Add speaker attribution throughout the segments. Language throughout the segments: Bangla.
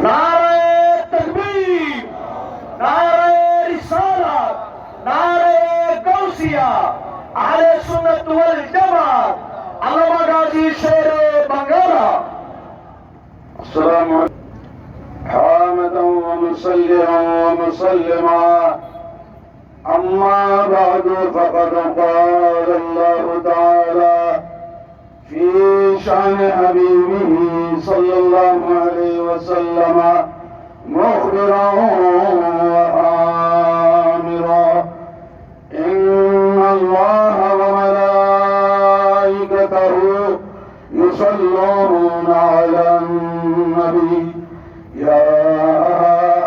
Speaker 1: نعرہ تکبیر نعرہ رسالت نعرہ گوسیہ اہل سنت والجماعت علامہ غازی شیر بنگالا
Speaker 2: السلام علیکم. حامدا ومسلما ومسلما. أما بعد فقد قال الله تعالى في شأن حبيبه صلى الله عليه وسلم مخبرا وآمرا. إن الله وملائكته يصلون على النبي. يا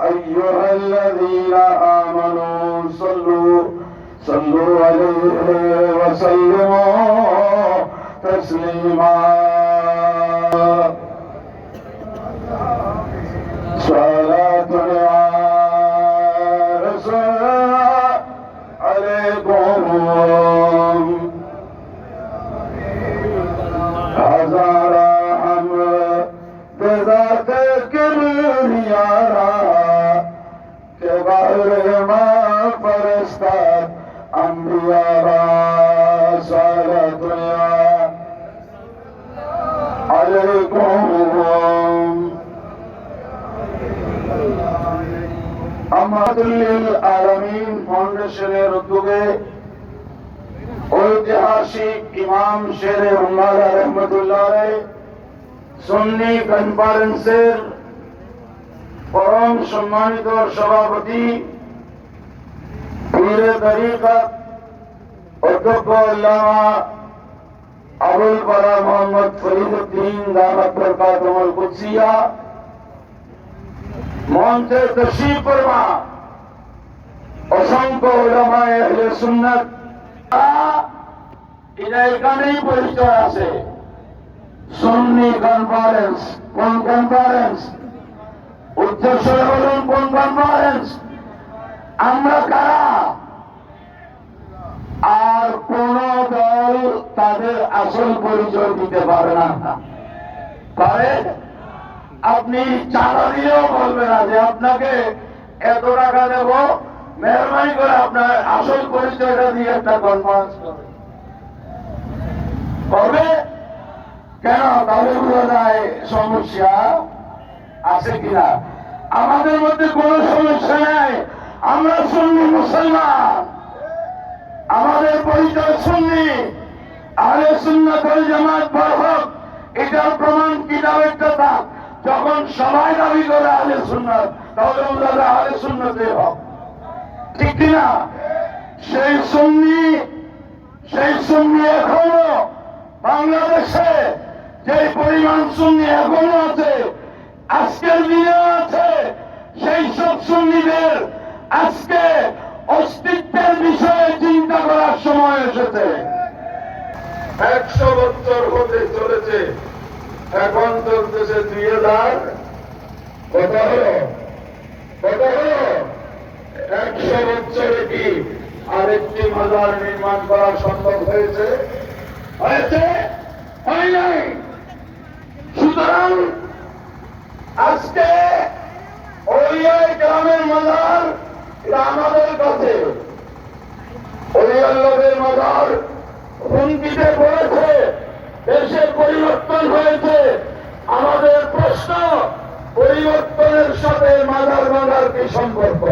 Speaker 2: أيها الذين آمنوا صلوا صلوا عليه وسلموا تسليما. الدنيا عليكم আমাদুল্লিল আলামিন ফাউন্ডেশনের উদ্যোগে ঐতিহাসিক ইমাম শের উম্মার রহমতুল্লাহ সুন্নি কনফারেন্সের পরম সভাপতি অধ্যক্ষ পারা মোহাম্মদ ফরিদুদ্দিন দামত বরকাতুল কুদসিয়া। মঞ্চে তশরিফ ফরমা অসংখ্য উলামায়ে আহলে সুন্নাত এটা এখানেই পরিচয় আছে। সুন্নি কনফারেন্স কোন কনফারেন্স উদ্দেশ্য বলুন কোন কনফারেন্স আমরা কারা আসল পরিচয় দিতে পারে না। পারে আপনি চাঁদা দিলেও বলবে না যে আপনাকে এত টাকা দেব, মেহরবানি করে আপনার আসল পরিচয়টা দিয়ে একটা কনফারেন্স করবে? কেন? তাহলে বোঝা যায় সমস্যা আছে কিনা। আমাদের মধ্যে কোনো সমস্যা নাই। আমরা সুন্নি মুসলমান। আমাদের পরিচয় সুন্নি। আহলে সুন্নাত ওয়াল জামাত বরহক এটার প্রমাণ কিতাবের কথা। যখন সবাই দাবি করে আহলে সুন্নাত তাহলে যায় আহলে সুন্নতের হক। ঠিক কিনা? সেই সুন্নি সেই সুন্নি এখনও বাংলাদেশে যে পরিমাণ সুন্নি এখনও আছে, আজকের দিনে আছে, সেই সব সুন্নিদের আজকে অস্তিত্বের বিষয়ে চিন্তা করার সময় এসেছে। একশো বছর হতে চলেছে। এখন চলতেছে দুই হাজার। কত হলো? কত হলো? একশো বছরে কি আরেকটি মাজার নির্মাণ করা সম্ভব হয়েছে? হয়েছে? হয় নাই? সুতরাং আজকে ওই গ্রামের মাজার, এটা আমাদের কাছে। ওই আল্লাহের মাজার হুমকিতে পড়েছে দেশের পরিবর্তন হয়েছে। আমাদের প্রশ্ন পরিবর্তনের সাথে মাদার মাদার কি সম্পর্ক?